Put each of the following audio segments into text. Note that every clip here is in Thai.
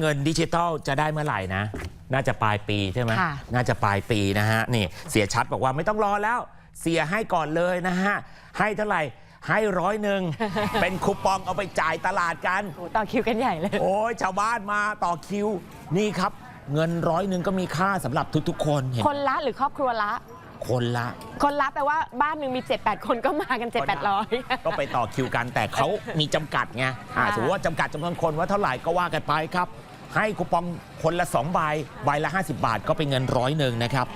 เงินดิจิตอลจะได้เมื่อไหร่นะ น่าจะปลายปีใช่ไหมค่ะน่าจะปลายปีนะฮะนี่เสียชัดบอกว่าไม่ต้องรอแล้ว เสียให้ก่อนเลยนะฮะ ให้เท่าไหร่ ให้ร้อยหนึ่ง เป็นคูปองเอาไปจ่ายตลาดกันโอ้ต่อคิวกันใหญ่เลย โอ้ยชาวบ้านมาต่อคิว นี่ครับ เงินร้อยหนึ่งก็มีค่าสำหรับทุกๆคนเห็นคนละหรือครอบครัวละ คนละ คนละแปลว่าบ้านหนึ่งมี 7 8 คนก็มากัน 7 8 0 0 ก็ไปต่อคิวกันแต่เขามีจำกัดไงอ่าค่ะ สมมติว่าจำกัดจำนวนคนว่าเท่าไหร่ก็ว่ากันไปครับ ให้คูปองคนละ2ใบใบละ 50 บาทก็เป็นเงินร้อยหนึ่งนะครับ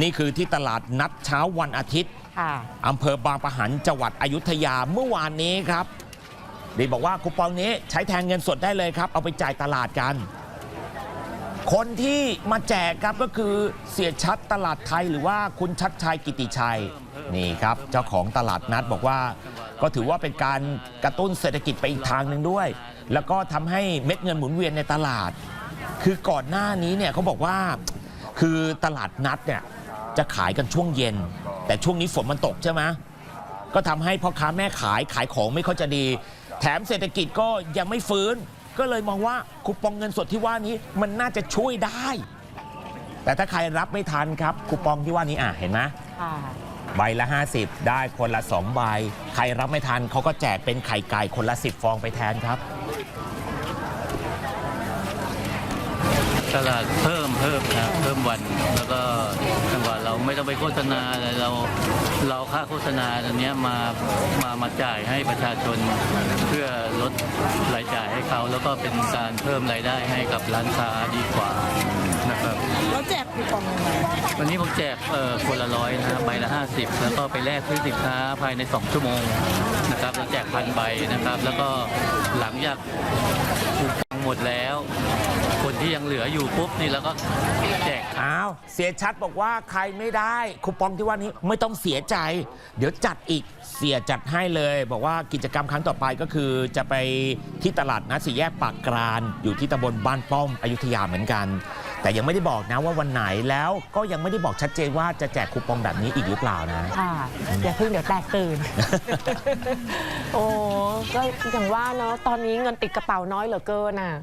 นี่คือที่ตลาดนัดเช้าวันอาทิตย์ ค่ะ อำเภอบางปะหันจังหวัดอยุธยาเมื่อวานนี้ครับดีบอกว่าคูปองนี้ใช้แทนเงินสดได้เลยครับ เอาไปจ่ายตลาดกัน คนที่มาแจกครับก็คือเสียชัดตลาดไทยหรือว่าคุณชัดชัยกิติชัยนี่ครับเจ้าของตลาดนัดบอกว่า ก็ถือว่าเป็นการกระตุ้นเศรษฐกิจไปอีกทางหนึ่งด้วย แล้วก็ทำให้เม็ดเงินหมุนเวียนในตลาด คือก่อนหน้านี้เนี่ยเขาบอกว่าคือตลาดนัดเนี่ยจะขายกันช่วงเย็น แต่ช่วงนี้ฝนมันตกใช่ไหมก็ทำให้พ่อค้าแม่ขายขายของไม่ค่อยจะดี แถมเศรษฐกิจก็ยังไม่ฟื้น ก็เลยมองว่าคูปองเงินสดที่ว่านี้มันน่าจะช่วยได้ แต่ถ้าใครรับไม่ทันครับคูปองที่ว่านี้อะเห็นไหมค่ะใบละ 50 ได้คนละ 2 ใบ ใครรับไม่ทันเขาก็แจกเป็นไข่ไก่คนละ 10 ฟองไปแทนครับ ตลาดเพิ่มเพิ่มนะเพิ่มวันแล้วก็จังหวะเราไม่ต้องไปโฆษณาอะไรเราเราค่าโฆษณาอันเนี้ยมามามาจ่ายให้ประชาชนเพื่อลดรายจ่าย ให้เขาแล้วก็เป็นการเพิ่มรายได้ให้กับร้านค้าดีกว่านะครับแล้วแจกคูปองยังไงวันนี้ผมแจกเอ่อคนละร้อยนะฮะใบละ 50 แล้วก็ไปแลกซื้อสินค้าภายใน 2 ชั่วโมงนะครับแล้วแจกพันใบนะครับ แล้วก็หลังจากคูปองหมดแล้ว คนที่ยังเหลืออยู่ปุ๊บนี่แล้วก็แจก อ้าว เสียชัดบอกว่าใครไม่ได้คูปองที่ว่านี้ไม่ต้องเสียใจ เดี๋ยวจัดอีกเสียจัดให้เลย บอกว่ากิจกรรมครั้งต่อไปก็คือจะไปที่ตลาดนัดสี่แยกปากกราน อยู่ที่ตำบลบ้านป้อมอยุธยาเหมือนกัน แต่ยังไม่ได้บอกนะว่าวันไหนแล้วก็ยังไม่ได้บอกชัดเจนว่าจะแจกคูปองแบบนี้อีกหรือเปล่านะ ค่ะอย่าเพิ่งเดี๋ยวแตกตื่น โอ้ก็อย่างว่าเนาะตอนนี้เงินติดกระเป๋าน้อยเหลือเกินอะ